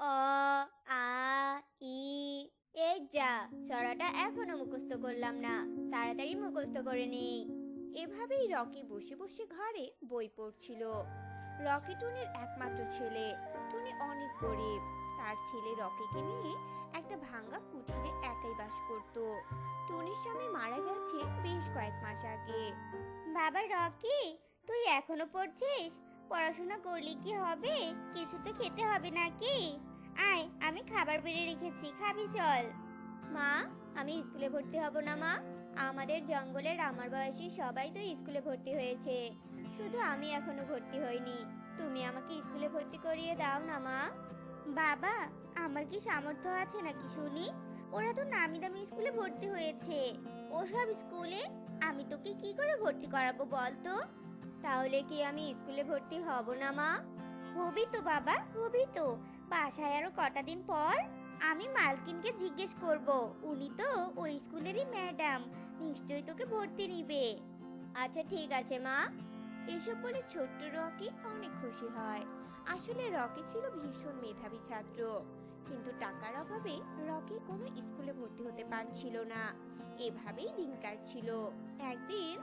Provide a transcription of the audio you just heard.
অ, আ, ই এই যা। ছড়াটা এখনও মুখস্থ করলাম না। তাড়াতাড়ি মুখস্থ করে নেই। এভাবেই রকি বসে বসে ঘরে বই পড়ছিল। রকি টুনির একমাত্র ছেলে। টুনি অনেক গরিব। তার ছেলে রকিকে নিয়ে একটা ভাঙা কুঠিরে একাই বাস করত। টুনির স্বামী মারা গেছে বেশ কয়েক মাস আগে। বাবা রকি, তুই এখনও পড়ছিস? পড়াশোনা করলে কি হবে? কিছু তো খেতে হবে নাকি? খাবার বেড়ে রেখেছি, খাবি চল। মা, আমি স্কুলে ভর্তি হব না মা। আমাদের জঙ্গলের আমার বয়সী সবাই তো স্কুলে ভর্তি হয়েছে। শুধু আমি এখনও ভর্তি হইনি। তুমি আমাকে স্কুলে ভর্তি করিয়ে দাও না মা। বাবা, আমার কি সামর্থ্য আছে নাকি শুনি? ওরা তো নামি দামি স্কুলে ভর্তি হয়েছে। ওসব স্কুলে আমি তোকে কি করে ভর্তি করাবো বল তো তাহলে কি আমি স্কুলে ভর্তি হব না মা? হবি তো বাবা, হবি তো। বাসায় আরও কটা দিন পর আমি মালকিনকে জিজ্ঞেস করব। উনি তো ওই স্কুলেরই ম্যাডাম, নিশ্চয়ই তোকে ভর্তি নিবে। আচ্ছা ঠিক আছে, মা। এসব বলে ছোট্ট রকি অনেক খুশি হয়। আসলে রকি ছিল ভীষণ মেধাবী ছাত্র। কিন্তু টাকার অভাবে রকি কোনো স্কুলে ভর্তি হতে পারছিল না। এভাবেই দিন কাটছিল একদিন